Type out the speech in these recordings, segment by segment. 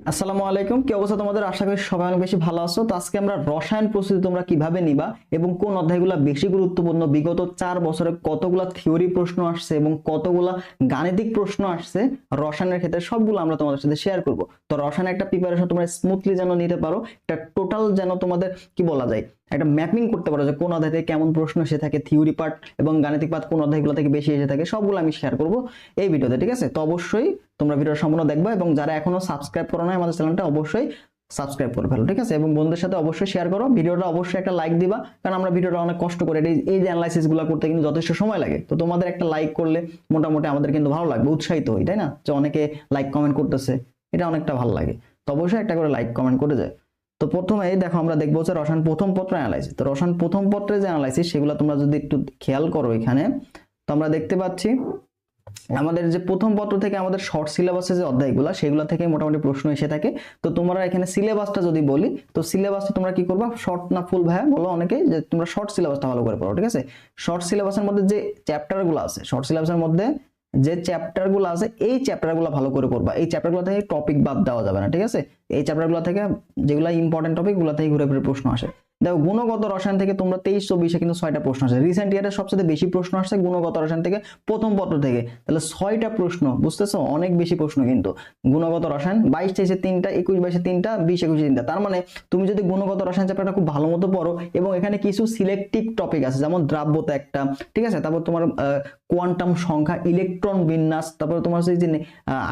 আসসালামু আলাইকুম। কি অবস্থা তোমাদের? আশা করি সবাই অনেক বেশি ভালো আছো। তো আজকে আমরা রসায়ন প্রস্তুতি তোমরা কীভাবে নিবা এবং কোন অধ্যায়গুলো বেশি গুরুত্বপূর্ণ? বিগত চার বছরে কতগুলা থিওরি প্রশ্ন আসছে এবং কতগুলা গাণিতিক প্রশ্ন আসছে রসায়নের ক্ষেত্রে সবগুলো আমরা তোমাদের সাথে শেয়ার করব। তো রসায়ন একটা প্রিপারেশন তোমরা স্মুথলি যেন নিতে পারো। একটা টোটাল যেন তোমাদের, কি বলা যায় একটা ম্যাপিং করতে পারো যে কোন অধ্যায় থেকে কেমন প্রশ্ন এসে থাকে থিওরি পার্ট এবং গাণিতিক পার্ট কোন অধ্যায়গুলো থেকে বেশি এসে থাকে, সবগুলো আমি শেয়ার করব এই ভিডিওতে, ঠিক আছে? তো অবশ্যই তোমরা ভিডিও সম্পূর্ণ দেখবা এবং যারা এখনও সাবস্ক্রাইব করো না আমাদের চ্যানেলটা অবশ্যই সাবস্ক্রাইব করে ফেলো, ঠিক আছে? এবং বন্ধুদের সাথে অবশ্যই শেয়ার করো, ভিডিওটা অবশ্যই একটা লাইক দিবা, কারণ আমরা ভিডিওটা অনেক কষ্ট করে এই- যে অ্যানালাইসিসগুলো করতে কিন্তু যথেষ্ট সময় লাগে। তো তোমাদের একটা লাইক করলে মোটামুটি আমাদের কিন্তু ভালো লাগবে, উৎসাহিত হই, তাই না? যে অনেকে লাইক কমেন্ট করতেছে, এটা অনেকটা ভালো লাগে। তো অবশ্যই একটা করে লাইক কমেন্ট করে যায় তো প্রথমে দেখো আমরা দেখব হচ্ছে রসায়ন প্রথম পত্র অ্যানালাইসিস তো রসায়ন প্রথম পত্রের যে অ্যানালাইসিস সেগুলো তোমরা যদি একটু খেয়াল করো এখানে, তো আমরা দেখতে পাচ্ছি আমাদের যে প্রথম পত্র থেকে আমাদের শর্ট সিলেবাসের যে অধ্যায়গুলো, সেগুলো থেকে মোটামুটি প্রশ্ন এসে থাকে। তো তোমরা এখানে সিলেবাসটা যদি বলি, তো সিলেবাসটা তোমরা কি করবা? শর্ট না ফুল ভাইয়া বলো অনেকেই যে তোমরা শর্ট সিলেবাসটা ভালো করে পড়ো, ঠিক আছে? শর্ট সিলেবাসের মধ্যে যে চ্যাপ্টারগুলো আছে শর্ট সিলেবাসের মধ্যে যে চ্যাপ্টারগুলো আছে, এই চ্যাপ্টারগুলো ভালো করে পড়বা। এই চ্যাপ্টারগুলো থেকে টপিক বাদ দেওয়া যাবে না, ঠিক আছে? এই চ্যাপ্টারগুলো থেকে যেগুলো ইম্পর্টেন্ট টপিকগুলো থেকে ঘুরে ফিরে প্রশ্ন আসে। দেখো, গুণগত রসায়ন থেকে তোমরা তেইশ চব্বিশে কিন্তু ছয়টা প্রশ্ন আসে। রিসেন্ট ইয়ারে সবচেয়ে বেশি প্রশ্ন আসছে গুণগত রসায়ন থেকে, প্রথম পত্র থেকে। তাহলে ছয়টা প্রশ্ন, বুঝতেছো? অনেক বেশি প্রশ্ন কিন্তু। গুণগত রসায়ন, বাইশ, তেইশে তিনটা, একুশ, বাইশে তিনটা, বিশ, একুশে তিনটা। তার মানে তুমি যদি গুণগত রসায়ন চ্যাপ্টারটা খুব ভালো মতো পড়ো, এবং এখানে কিছু সিলেক্টিভ টপিক আছে, যেমন দ্রাব্যতা একটা, ঠিক আছে? তারপর তোমার কোয়ান্টাম সংখ্যা ইলেকট্রন বিন্যাস, তারপরে তোমার হচ্ছে যে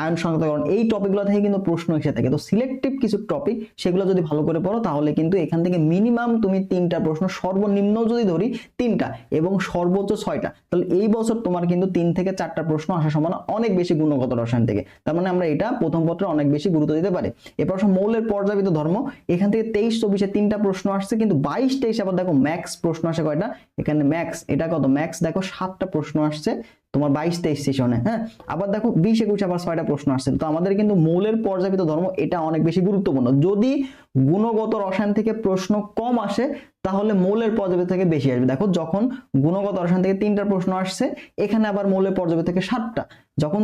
আয়ন সংখ্যাকরণ, এই টপিকগুলো থেকে কিন্তু প্রশ্ন এসে থাকে। তো সিলেক্টিভ কিছু টপিক সেগুলো যদি ভালো করে পড়ো, তাহলে কিন্তু এখান থেকে মিনিমাম তুমি তিনটা প্রশ্ন সর্বনিম্ন যদি ধরি তিনটা এবং সর্বোচ্চ ছয়টা, তাহলে এই বছর তোমার কিন্তু তিন থেকে চারটা প্রশ্ন আসার সম্ভাবনা অনেক বেশি গুণগত রসায়ন থেকে। তার মানে আমরা এটা প্রথম পত্রে অনেক বেশি গুরুত্ব দিতে পারি। এরপর আসো মৌলের পর্যাপিত ধর্ম, এখান থেকে তেইশ, চব্বিশে তিনটা প্রশ্ন আসছে, কিন্তু বাইশ, তেইশ আবার দেখো ম্যাক্স প্রশ্ন আসে কয়টা? এখানে ম্যাক্স এটা কত? ম্যাক্স দেখো সাতটা প্রশ্ন আসছে। তোমার বাইশ তেইশ সেশনে হ্যাঁ? আবার দেখো বিশ একুশ, আবার ছয়টা প্রশ্ন আসছে। তো আমাদের কিন্তু মৌলের পর্যাপিত ধর্ম এটা অনেক বেশি গুরুত্বপূর্ণ। যদি গুণগত রসায়ন থেকে প্রশ্ন কম আসে, তাহলে মৌলের পর্যাপিত থেকে বেশি আসবে। দেখো যখন গুণগত রসায়ন থেকে তিনটা প্রশ্ন আসছে, এখানে আবার মৌলের পর্যাপিত থেকে সাতটা। যখন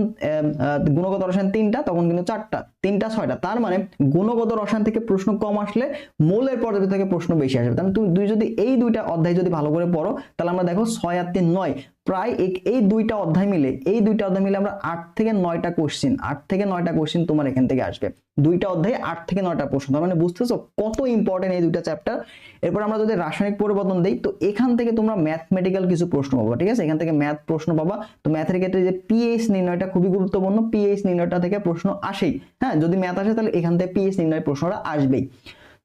গুণগত রসায়ন তিনটা, তখন কিন্তু চারটা, তিনটা, ছয়টা। তার মানে গুণগত রসায়ন থেকে প্রশ্ন কম আসলে মৌলের পর্যাপিত থেকে প্রশ্ন বেশি আসবে তাহলে তুমি দুই যদি এই দুইটা অধ্যায় যদি ভালো করে পড়ো, তাহলে আমরা দেখো ছয় আর তিন নয়। প্রায় এই দুইটা অধ্যায় মিলে, এই দুইটা অধ্যায় মিলে আমরা আট থেকে নয়টা কোশ্চিন আট থেকে নয়টা কোশ্চিন তোমার এখান থেকে আসবে। দুইটা অধ্যায়ে আট থেকে নয়টা প্রশ্ন। তার মানে বুঝতেছো কত ইম্পর্টেন্ট এই দুইটা চ্যাপ্টার এরপর আমরা যদি রাসায়নিক পরিবর্তন দিই, তো এখান থেকে তোমরা ম্যাথমেটিক্যাল কিছু প্রশ্ন পাবো, ঠিক আছে? এখান থেকে ম্যাথ প্রশ্ন পাবা। তো ম্যাথের ক্ষেত্রে যে পিএইচ নির্ণয়টা খুবই গুরুত্বপূর্ণ পিএইচ নির্ণয়টা থেকে প্রশ্ন আসেই। হ্যাঁ যদি ম্যাথ আসে তাহলে এখান থেকে পিএইচ নির্ণয়ের প্রশ্নটা আসবেই।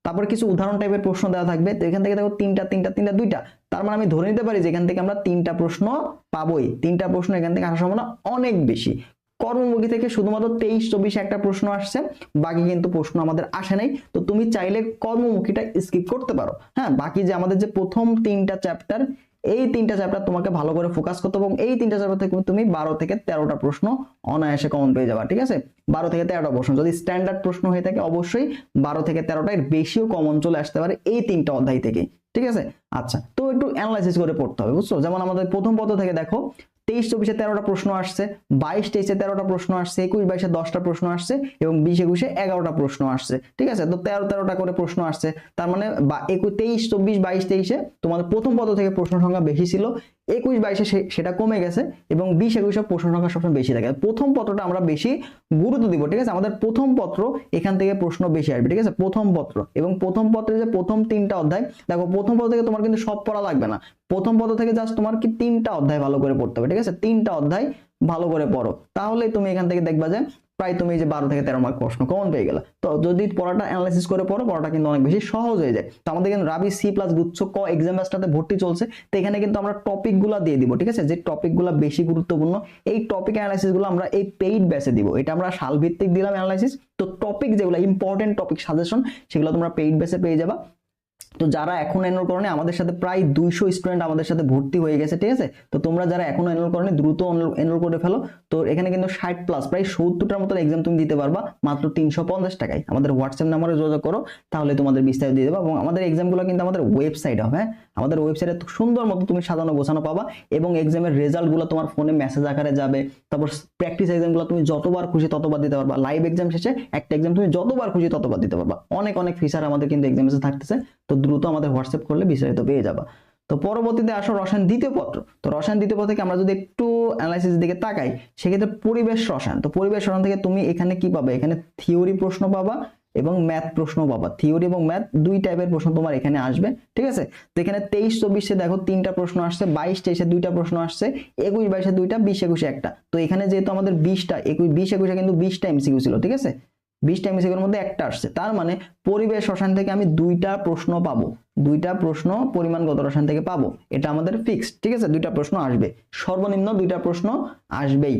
তারপরে কিছু উদাহরণ টাইপের প্রশ্ন দেওয়া থাকবে। তো এখান থেকে দেখো তিনটা তিনটা তিনটা, দুইটা। তার মানে আমি ধরে নিতে পারি যে এখান থেকে আমরা তিনটা প্রশ্ন পাবোই। তিনটা প্রশ্ন এখান থেকে আসার সম্ভাবনা অনেক বেশি। কর্মমুখী থেকে শুধুমাত্র তেইশ, চব্বিশে একটা প্রশ্ন আসছে। বাকি কিন্তু প্রশ্ন আমাদের আসে নাই। তো তুমি চাইলে কর্মমুখীটা স্কিপ করতে পারো। হ্যাঁ বাকি যে আমাদের যে প্রথম তিনটা চ্যাপ্টার এই তিনটা চ্যাপ্টার তোমাকে ভালো করে ফোকাস করতে এবং এই তিনটা চ্যাপ্টার থেকে তুমি বারো থেকে তেরোটা প্রশ্ন অনায়াসে কমন পেয়ে যাবা, ঠিক আছে? বারো থেকে তেরোটা প্রশ্ন, যদি স্ট্যান্ডার্ড প্রশ্ন হয়ে থাকে অবশ্যই বারো থেকে তেরোটা এর বেশিও কমন চলে আসতে পারে এই তিনটা অধ্যায় থেকে, ঠিক আছে? আচ্ছা তো একটু অ্যানালাইসিস করে পড়তে হবে, বুঝছ? যেমন আমাদের প্রথম পদ থেকে দেখো তেইশ, চব্বিশে তেরোটা প্রশ্ন আসছে, বাইশ, তেইশে তেরোটা প্রশ্ন আসছে, একুশ, বাইশে দশটা প্রশ্ন আসছে এবং বিশ, একুশে এগারোটা প্রশ্ন আসছে। ঠিক আছে? তো তেরো, তেরোটা করে প্রশ্ন আসছে। তার মানে বা একুশ, তেইশ, চব্বিশ, বাইশ, তেইশে তোমাদের প্রথম পদ থেকে প্রশ্ন সংখ্যা বেশি ছিল। একুশ, বাইশে সেটা কমে গেছে এবং বিশ, একুশে প্রশ্ন সংখ্যা সবসময় বেশি থাকে। প্রথম পত্রটা আমরা বেশি গুরুত্ব দিব, ঠিক আছে? আমাদের প্রথম পত্র এখান থেকে প্রশ্ন বেশি আসবে, ঠিক আছে? প্রথম পত্র এবং প্রথম পত্রে যে প্রথম তিনটা অধ্যায়, দেখো প্রথম পত্র থেকে তোমার কিন্তু সব পড়া লাগবে না। প্রথম পত্র থেকে জাস্ট তোমার কি তিনটা অধ্যায় ভালো করে পড়তে হবে, ঠিক আছে? তিনটা অধ্যায় ভালো করে পড়ো। তাহলেই তুমি এখান থেকে দেখবা যে প্রায় তুমি এই যে বারো থেকে তেরো মার্ক প্রশ্ন কমন পেয়ে গেলে। তো যদি পড়াটা অ্যানালাইসিস করে পড়ো, পড়াটা কিন্তু অনেক বেশি সহজ হয়ে যায়। তো আমাদের কিন্তু রাবি সি প্লাস গুচ্ছ ক এক্সাম ব্যাচটাতে ভর্তি চলছে। তো এখানে কিন্তু আমরা টপিকগুলা দিয়ে দিব, ঠিক আছে? যে টপিকগুলা বেশি গুরুত্বপূর্ণ, এই টপিক অ্যানালাইসিসগুলো আমরা এই পেইড ব্যাচে দিব। এটা আমরা সাল ভিত্তিক দিলাম অ্যানালাইসিস তো টপিক যেগুলো ইম্পর্টেন্ট টপিক সাজেশন সেগুলো তোমরা পেইড ব্যাচে পেয়ে যাবা। তো যারা এখন এনরোল করনি, আমাদের সাথে প্রায় দুইশো স্টুডেন্ট আমাদের সাথে ভর্তি হয়ে গেছে, ঠিক আছে? তো তোমরা যারা এখনও এনরোল করনি, দ্রুত এনরোল করে ফেলো। তো এখানে কিন্তু ষাট প্লাস প্রায় সত্তরটার মতো এক্সাম তুমি দিতে পারবা, মাত্র তিনশো পঞ্চাশ টাকায়। আমাদের হোয়াটসঅ্যাপ নাম্বারে যোগাযোগ করো, তাহলে তোমাদের বিস্তারিত দিয়ে দেবো। এবং আমাদের এক্সামগুলো কিন্তু আমাদের ওয়েবসাইট হবে হ্যাঁ? আমাদের ওয়েবসাইটে সুন্দর মতো তুমি সাজানো গোছানো পাবা, এবং এক্সামের রেজাল্টগুলো তোমার ফোনে মেসেজ আকারে যাবে, তারপর প্র্যাকটিস এক্সামগুলো তুমি যতবার খুশি ততবার দিতে পারবা। লাইভ এক্সাম শেষে একটা এক্সাম তুমি যতবার খুশি ততবার দিতে পারবা। অনেক অনেক ফিচার আমাদের কিন্তু এক্সাম থাকতেছে। তো দ্রুত আমাদের হোয়াটসঅ্যাপ করলে বিস্তারিত পেয়ে যাবা। তো পরবর্তীতে আসো রসায়ন দ্বিতীয় পত্র। তো রসায়ন দ্বিতীয় পত্র থেকে আমরা যদি একটু অ্যানালাইসিস দিকে তাকাই, সেক্ষেত্রে পরিবেশ রসায়ন। তো পরিবেশ রসায়ন থেকে তুমি এখানে কি পাবে? এখানে থিওরি প্রশ্ন পাবা এবং ম্যাথ প্রশ্ন পাবা। থিওরি এবং ম্যাথ দুই টাইপের প্রশ্ন তোমার এখানে আসবে, ঠিক আছে? তো এখানে তেইশ, চব্বিশে দেখো তিনটা প্রশ্ন আসছে, বাইশ, তেইশে দুইটা প্রশ্ন আসছে, একুশ, বাইশে দুইটা, বিশ, একুশে একটা। তো এখানে যেহেতু আমাদের বিশটা, একুশ, বিশ, একুশে কিন্তু বিশটা এমসিকিউ ছিল, ঠিক আছে? বিশটা এমসিকিউর মধ্যে একটা আসছে। তার মানে পরিবেশ রসায়ন থেকে আমি দুইটা প্রশ্ন পাবো। দুইটা প্রশ্ন পরিমাণগত রসায়ন থেকে পাবো। এটা আমাদের ফিক্সড ঠিক আছে? দুইটা প্রশ্ন আসবে। সর্বনিম্ন দুইটা প্রশ্ন আসবেই।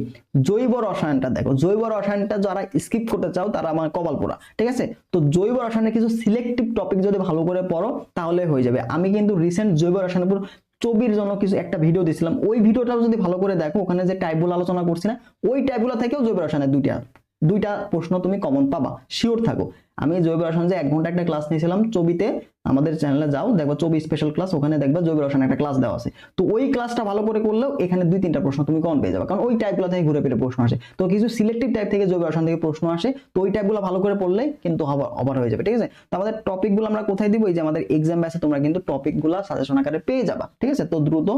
জৈব রসায়নটা দেখো। জৈব রসায়নটা যারা স্কিপ করতে চাও, তারা আমার কপাল ঠিক আছে? তো জৈব রসায়নের কিছু সিলেক্টিভ টপিক যদি ভালো করে পড়ো, তাহলে হয়ে যাবে। আমি কিন্তু রিসেন্ট জৈব রসায়নের উপর ছবির জন্য কিছু একটা ভিডিও দিছিলাম ওই ভিডিওটাও যদি ভালো করে দেখো, ওখানে যে টাইপগুলো আলোচনা করছি না, ওই টাইপগুলো থেকেও জৈব রসায়নের দুইটা দুইটা প্রশ্ন তুমি কমন পাবা শিওর থাকো। আমি জৈব রসায়ন যে এক ঘণ্টা একটা ক্লাস নিয়েছিলাম, ছবিতে আমাদের চ্যানেলে যাও, দেখবা ছবি স্পেশাল ক্লাস ওখানে দেখবা জৈব রসায়ন একটা ক্লাস দেওয়া আছে। তো ওই ক্লাসটা ভালো করে করলেও এখানে দুই তিনটা প্রশ্ন তুমি কমন পেয়ে যাবে, কারণ ওই টাইপগুলো থেকে ঘুরে ফিরে প্রশ্ন আসে। তো কিছু সিলেক্টিভ টাইপ থেকে জৈব রসায়ন থেকে প্রশ্ন আসে, তো ওই টাইপগুলো ভালো করে পড়লে কিন্তু অভার হয়ে যাবে, ঠিক আছে? তো আমাদের টপিকগুলো আমরা কোথায় দিব? এই যে আমাদের এক্সাম ব্যাসে তোমরা কিন্তু টপিকগুলো সাজেশন আকারে পেয়ে যাবা, ঠিক আছে? তো দ্রুত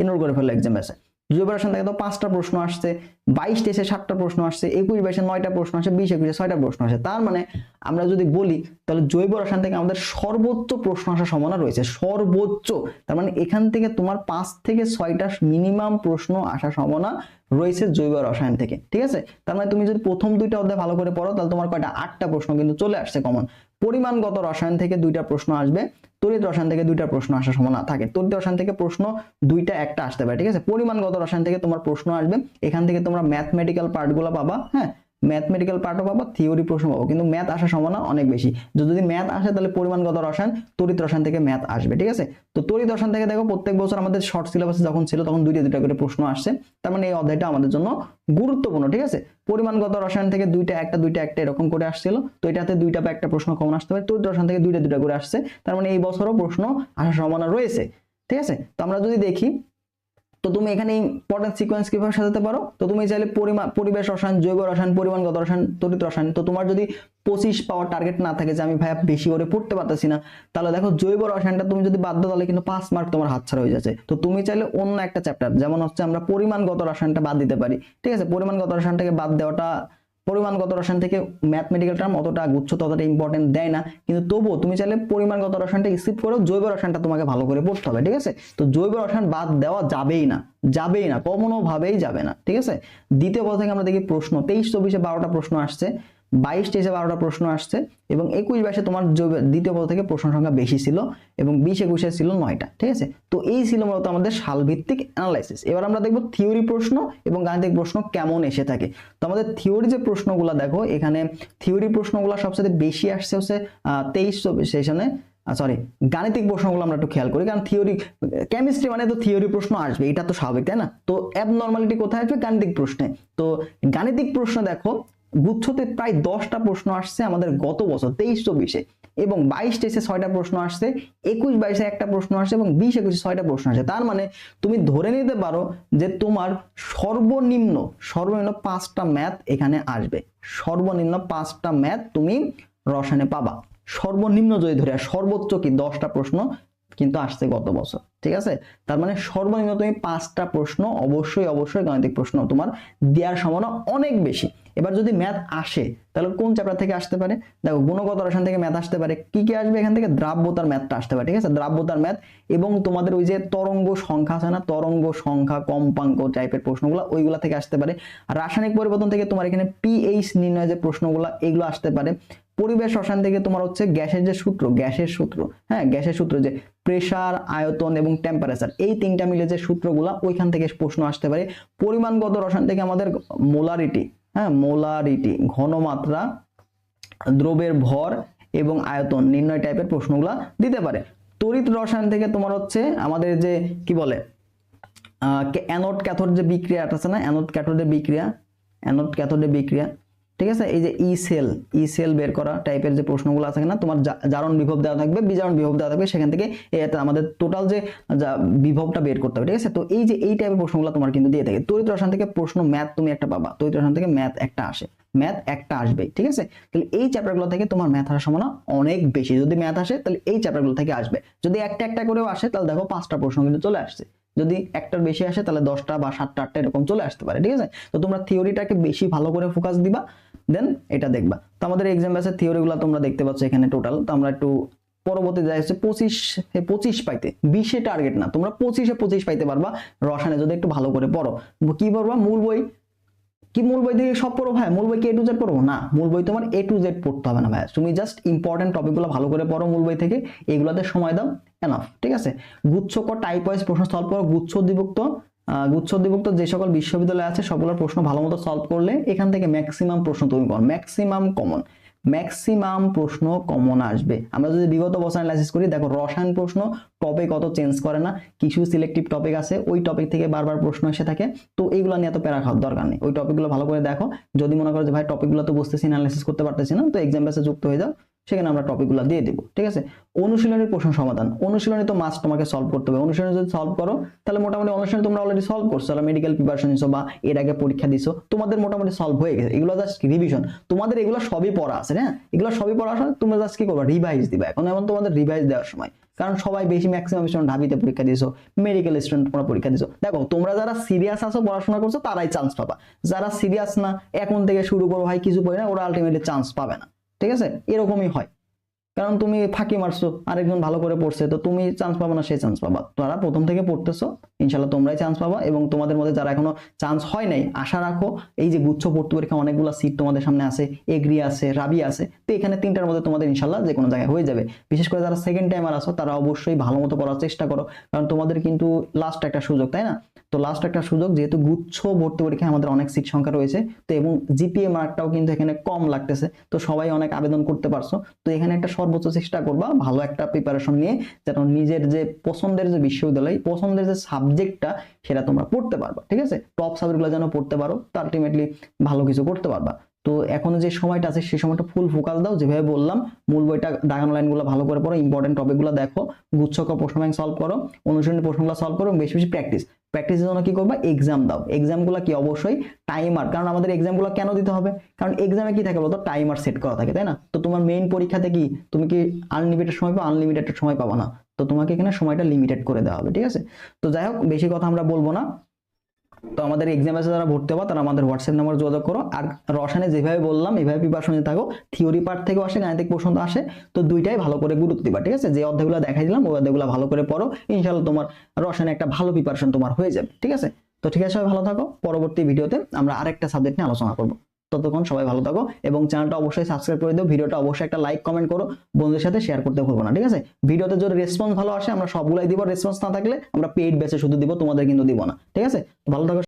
এনরোল করে ফেলো এক্সাম ব্যাসে রসায়ন থেকে তো পাঁচটা প্রশ্ন আসছে, বাইশ টেসে সাতটা প্রশ্ন আসছে, একুশ বাইশে নয়টা প্রশ্ন আসে, বিশ একুশে ছয়টা প্রশ্ন আসে। তার মানে আমরা যদি বলি, তাহলে জৈব রসায়ন থেকে আমাদের সর্বোচ্চ প্রশ্ন আসার সম্ভাবনা রয়েছে, সর্বোচ্চ। তার মানে এখান থেকে তোমার পাঁচ থেকে ছয়টা মিনিমাম প্রশ্ন আসার সম্ভাবনা রয়েছে জৈব রসায়ন থেকে, ঠিক আছে? তার মানে তুমি যদি প্রথম দুইটা অধ্যায় ভালো করে পড়ো, তাহলে তোমার কয়টা? আটটা প্রশ্ন কিন্তু চলে আসছে কমন পরিমাণগত রসায়ন থেকে দুইটা প্রশ্ন আসবে, তড়িৎ রসায়ন থেকে দুইটা প্রশ্ন আসার সম্ভাবনা থাকে। তড়িৎ রসায়ন থেকে প্রশ্ন দুইটা, একটা আসতে পারে, ঠিক আছে? পরিমাণগত রসায়ন থেকে তোমার প্রশ্ন আসবে। এখান থেকে তোমরা ম্যাথমেটিক্যাল পার্টগুলো পাবা হ্যাঁ? ম্যাথমেটিক্যাল পার্টও পাবা থিওরি প্রশ্ন পাবো, কিন্তু ম্যাথ আসার সম্ভাবনা অনেক বেশি। যদি ম্যাথ আসে তাহলে পরিমাণগত রসায়ন, তড়িৎ রসায়ন থেকে ম্যাথ আসবে, ঠিক আছে? তো তড়িৎ রসায়ন থেকে দেখো প্রত্যেক বছর আমাদের শর্ট সিলেবাসে যখন ছিল তখন দুইটা দুইটা করে প্রশ্ন আসছে। তার মানে এই অধ্যায়টা আমাদের জন্য গুরুত্বপূর্ণ, ঠিক আছে? পরিমাণগত রসায়ন থেকে দুইটা একটা দুইটা একটা এরকম করে আসছিল। তো এটাতে দুইটা বা একটা প্রশ্ন কমন আসতে পারে। তড়িৎ রসায়ন থেকে দুইটা দুইটা করে আসছে। তার মানে এই বছরও প্রশ্ন আসার সম্ভাবনা রয়েছে, ঠিক আছে? তো আমরা যদি দেখি তো তুমি এখানে ইম্পর্টেন্ট সিকোয়েন্স কীভাবে সাজাতে পারো? তো তুমি চাইলে পরিমাণ পরিবেশ রসায়ন, জৈব রসায়ন, পরিমাণগত রসায়ন তরিত রসায়ন। তো তোমার যদি পঁচিশ পাওয়ার টার্গেট না থাকে যে আমি ভাইয়া বেশি করে পড়তে পারতেছি না, তাহলে দেখো জৈব রসায়নটা তুমি যদি বাদ দাও তাহলে কিন্তু পাঁচ মার্ক তোমার হাতছাড়া হয়ে যাচ্ছে। তো তুমি চাইলে অন্য একটা চ্যাপ্টার যেমন হচ্ছে আমরা পরিমাণগত রসায়নটা বাদ দিতে পারি। ঠিক আছে? পরিমাণগত রসায়নটাকে বাদ দেওয়াটা পরিমাণগত রসায়ন থেকে ম্যাথমেটিক্যাল টার্ম অতটা গুচ্ছ ততটা ইম্পর্টেন্ট দেয় না। কিন্তু তবুও তুমি চাইলে পরিমাণগত রসায়নটা স্কিপ করেও জৈব রসায়নটা তোমাকে ভালো করে পড়তে হবে, ঠিক আছে? তো জৈব রসায়ন বাদ দেওয়া যাবেই না যাবেই না কোনো ভাবেই যাবে না, ঠিক আছে? দ্বিতীয় পদ থেকে আমরা দেখি প্রশ্ন, তেইশ, চব্বিশে বারোটা প্রশ্ন আসছে। বাইশ তেইশে বারোটা প্রশ্ন আসছে এবং একুশ বাইশে তোমার দ্বিতীয় পদ থেকে প্রশ্ন সংখ্যা বেশি ছিল এবং বিশ একুশে ছিল নয়টা, ঠিক আছে? তো এই ছিল মূলত আমাদের সালভিত্তিক অ্যানালাইসিস এবার আমরা দেখব থিওরি প্রশ্ন এবং গাণিতিক প্রশ্ন কেমন এসে থাকে। তো আমাদের থিওরি যে প্রশ্নগুলো দেখো, এখানে থিওরি প্রশ্নগুলো সবচেয়ে বেশি আসছে হচ্ছে তেইশ সেশনে। সরি গাণিতিক প্রশ্নগুলো আমরা একটু খেয়াল করি, কারণ থিওরি কেমিস্ট্রি মানে তো থিওরি প্রশ্ন আসবে, এটা তো স্বাভাবিক, তাই না? তো অ্যাব নর্মালিটি কোথায় আসবে? গাণিতিক প্রশ্নে। তো গাণিতিক প্রশ্ন দেখো গুচ্ছতে প্রায় দশটা প্রশ্ন আসছে আমাদের গত বছর, তেইশ, চব্বিশে। এবং বাইশ, তেইশে ছয়টা প্রশ্ন আসছে, একুশ, বাইশে একটা প্রশ্ন আসছে, এবং বিশ, একুশে ছয়টা প্রশ্ন আসছে। তার মানে তুমি ধরে নিতে পারো যে তোমার সর্বনিম্ন সর্বনিম্ন পাঁচটা ম্যাথ এখানে আসবে। সর্বনিম্ন পাঁচটা ম্যাথ তুমি রসায়নে পাবা। সর্বনিম্ন যদি ধরে সর্বোচ্চ কি দশটা প্রশ্ন কিন্তু আসছে গত বছর, ঠিক আছে? তার মানে সর্বনিম্ন তুমি পাঁচটা প্রশ্ন অবশ্যই অবশ্যই গাণিতিক প্রশ্ন তোমার দেওয়ার সম্ভাবনা অনেক বেশি। এবার যদি ম্যাথ আসে, তাহলে কোন চ্যাপ্টার থেকে আসতে পারে? দেখো, গুণগত রসায়ন থেকে ম্যাথ আসতে পারে। কি কি আসবে এখান থেকে? দ্রাব্যতার ম্যাথটা আসতে পারে, ঠিক আছে? দ্রাব্যতার ম্যাথ এবং তোমাদের ওই যে তরঙ্গ সংখ্যা আছে না, তরঙ্গ সংখ্যা, কম্পাঙ্ক টাইপের প্রশ্নগুলো, ওইগুলা থেকে আসতে পারে। রাসায়নিক পরিবর্তন থেকে তোমার এখানে পিএইচ নির্ণয় যে প্রশ্নগুলো, এগুলো আসতে পারে। পরিবেশ রসায়ন থেকে তোমার হচ্ছে গ্যাসের যে সূত্র, গ্যাসের সূত্র হ্যাঁ গ্যাসের সূত্র যে প্রেসার আয়তন এবং টেম্পারেচার এই তিনটা মিলে যে সূত্রগুলা, ওইখান থেকে প্রশ্ন আসতে পারে। পরিমাণগত রসায়ন থেকে আমাদের মোলারিটি হ্যাঁ মোলারিটি, ঘনমাত্রা, দ্রবের ভর এবং আয়তন নির্ণয় টাইপের প্রশ্নগুলো দিতে পারে। তড়িৎ রসায়ন থেকে তোমার হচ্ছে আমাদের যে কি বলে? অ্যানোড ক্যাথোড যে বিক্রিয়া আছে না অ্যানোড ক্যাথোডের বিক্রিয়া অ্যানোড ক্যাথোডের বিক্রিয়া ঠিক আছে? এই যে ই সেল ই সেল বের করা টাইপের যে প্রশ্নগুলো আছে না, তোমার জারণ বিভব দেওয়া থাকবে, বিজারণ বিভব দেওয়া থাকবে, সেখান থেকে আমাদের টোটাল যে বিভবটা বের করতে হবে, ঠিক আছে? তো এই যে এই টাইপের প্রশ্নগুলো তোমার কিন্তু দিয়ে থাকে। তড়িৎ রসায়ন থেকে প্রশ্ন ম্যাথ তুমি একটা পাবা। তড়িৎ রসায়ন থেকে ম্যাথ একটা আসে। ম্যাথ একটা আসবে ঠিক আছে? তাহলে এই চ্যাপ্টারগুলো থেকে তোমার ম্যাথ আসার সম্ভাবনা অনেক বেশি। যদি ম্যাথ আসে, তাহলে এই চ্যাপ্টারগুলো থেকে আসবে। যদি একটা একটা করেও আসে, তাহলে দেখো পাঁচটা প্রশ্ন কিন্তু চলে আসছে। যদি একটার বেশি আসে, তাহলে দশটা বা সাতটা আটটা এরকম চলে আসতে পারে, ঠিক আছে? তো তোমরা থিওরিটাকে বেশি ভালো করে ফোকাস দিবা। দেন এটা দেখবা। তো আমাদের এক্সাম ব্যাসের থিওরিগুলো তোমরা দেখতে পাচ্ছ এখানে টোটাল তো আমরা একটু পরবর্তী যায় হচ্ছে পঁচিশ পঁচিশ পাইতে। বিশে টার্গেট না, তোমরা পঁচিশে পঁচিশ পাইতে পারবা। রসায়নে যদি একটু ভালো করে পড়ো। কি পড়বা? মূল বই। কি মূল বই থেকে সব পড়ো ভাই? মূল বই কি এ টু জেড পড়ব? না, মূল বই তোমার এ টু জেড পড়তে হবে না ভাই। তুমি জাস্ট ইম্পর্টেন্ট টপিকগুলো ভালো করে পড়ো মূল বই থেকে। এগুলোতে সময় দাও এনাফ ঠিক আছে? গুচ্ছ কর টাইপ ওয়াইজ প্রশ্ন সলভ করো, গুচ্ছ বিভক্ত আহ, যে সকল বিশ্ববিদ্যালয় আছে সবগুলোর প্রশ্ন ভালো মতো সলভ করলে এখান থেকে ম্যাক্সিমাম প্রশ্ন তুমি পাও ম্যাক্সিমাম কমন ম্যাক্সিমাম প্রশ্ন কমন আসবে। আমরা যদি বিগত বছর অ্যানালাইসিস করি দেখো রসায়ন প্রশ্ন টপিক অত চেঞ্জ করে না। কিছু সিলেক্টিভ টপিক আছে ওই টপিক থেকে বারবার প্রশ্ন এসে থাকে। তো এইগুলো নিয়ে এত প্যারা খাওয়ার দরকার নেই। ওই টপিকগুলো ভালো করে দেখো। যদি মনে করো যে ভাই টপিকগুলো তো বুঝতেছি অ্যানালাইসিস করতে পারতেছি না তো এক্সাম যুক্ত হয়ে যাও। সেখানে আমরা টপিকগুলো দিয়ে দিব, ঠিক আছে? অনুশীলনের প্রশ্ন সমাধান। অনুশীলনী তো মাস্ট তোমাকে সলভ করতে হবে। অনুশীলনী যদি সলভ করো, তাহলে মোটামুটি অনুশীলনী তোমরা অলরেডি সলভ করছ। তাহলে মেডিকেল প্রিপারেশন নিছো বা এর আগে পরীক্ষা দিছো, তোমাদের মোটামুটি সলভ হয়ে গেছে। এগুলো জাস্ট রিভিশন তোমাদের এগুলো সবই পড়া আছে হ্যাঁ? এগুলো সবই পড়া আছে, তোমরা জাস্ট কি করবা? রিভাইজ দিবা। এখন এমন তোমাদের রিভাইজ দেওয়ার সময়। কারণ সবাই বেশি ম্যাক্সিমাম স্টুডেন্ট ঢাবিতে পরীক্ষা দিয়েছ মেডিকেল স্টুডেন্ট তোমরা পরীক্ষা দিছো দেখো, তোমরা যারা সিরিয়াস আছো, পড়াশোনা করছ, তারাই চান্স পাবা। যারা সিরিয়াস না, এখন থেকে শুরু করো ভাই, কিছু পড়ে না, ওরা আলটিমেটলি চান্স পাবে না। ঠিক আছে? এরকমই হয়। কারণ তুমি ফাঁকি মারছো, আরেকজন ভালো করে পড়ছে, তো তুমি চান্স পাবা না, সে চান্স পাবা। তারা প্রথম থেকে পড়তেছো ইনশাল্লাহ তোমরাই চান্স পাবা এবং তোমাদের মধ্যে যারা এখনও চান্স হয় নাই, আশা রাখো এই যে গুচ্ছ ভর্তি পরীক্ষা, অনেকগুলো সিট তোমাদের সামনে আছে, এগ্রি আছে, রাবি আছে, তো এখানে তিনটার মধ্যে তোমাদের ইনশাল্লাহ যে কোনো জায়গায় হয়ে যাবে। বিশেষ করে যারা সেকেন্ড টাইমার আছো, তারা অবশ্যই ভালো মতো পড়ার চেষ্টা করো, কারণ তোমাদের কিন্তু লাস্ট একটা সুযোগ, তাই না? তো লাস্ট একটা সুযোগ, যেহেতু গুচ্ছ ভর্তি পরীক্ষায় আমাদের অনেক সিট সংখ্যা রয়েছে, তো এবং জিপিএ মার্কটাও কিন্তু এখানে কম লাগতেছে, তো সবাই অনেক আবেদন করতে পারছ। তো এখানে একটা সর্বোচ্চ চেষ্টা করবা, ভালো একটা প্রিপারেশন নিয়ে, যেন নিজের যে পছন্দের যে বিশ্ববিদ্যালয়, পছন্দের যে সাবজেক্টটা সেটা তোমরা পড়তে পারবা, ঠিক আছে? টপ সাবজেক্টগুলো যেন পড়তে পারো, তো আলটিমেটলি ভালো কিছু করতে পারবা। তো এখন যে সময়টা আছে সেই সময়টা ফুল ফোকাস দাও, যেভাবে বললাম, মূল বইটা দাগানো লাইনগুলো ভালো করে পড়ো ইম্পর্টেন্ট টপিকগুলো দেখো গুচ্ছক প্রশ্ন ব্যাংক সলভ করো, অনুশীলনী প্রশ্নগুলো সলভ করো বেশি বেশি প্র্যাকটিস প্র্যাকটিসের জন্য কি করবা? এক্সাম দাও। এক্সামগুলো কি? অবশ্যই টাইমার কারণ আমাদের এক্সামগুলো কেন দিতে হবে? কারণ এক্সামে কি থাকে বলতো? টাইমার সেট করা থাকে, তাই না? তো তোমার মেইন পরীক্ষাতে কি? তুমি কি আনলিমিটেড সময় পাও? আনলিমিটেড সময় পাবা না। তো তোমাকে এখানে সময়টা লিমিটেড করে দেওয়া হবে, ঠিক আছে? তো যাই হোক, বেশি কথা আমরা বলব না। তো আমাদের এক্সাম আছে যারা ভর্তি হবা, তারা আমাদের হোয়াটসঅ্যাপ নাম্বার যোগাযোগ করো। আর রসায়নে যেভাবে বললাম, এভাবে প্রিপারেশন থাকো। থিওরি পার্ট থেকেও আসে, গাণিতিক প্রশ্ন আসে। তো দুইটাই ভালো করে গুরুত্ব দিবা, ঠিক আছে? যে অধ্যায়গুলো দেখাই দিলাম, ওই অধ্যায়গুলো ভালো করে পড়ো। ইনশাআল্লাহ তোমার রসায়নে একটা ভালো প্রিপারেশন তোমার হয়ে যাবে, ঠিক আছে? তো ঠিক আছে, সবাই ভালো থাকো। পরবর্তী ভিডিওতে আমরা আরেকটা সাবজেক্ট নিয়ে আলোচনা করব। ততক্ষণ সবাই ভালো থাকো এবং চ্যানেলটা অবশ্যই সাবস্ক্রাইব করে দিও। ভিডিওটা অবশ্যই একটা লাইক কমেন্ট করো। বন্ধুদের সাথে শেয়ার করতে ভুলবো না, ঠিক আছে? ভিডিওতে যদি রেসপন্স ভালো আসে, আমরা সবগুলাই দিব। রেসপন্স না থাকলে আমরা পেইড বেসে শুধু দিব, তোমাদের কিন্তু দিব না, ঠিক আছে? ভালো থাকো।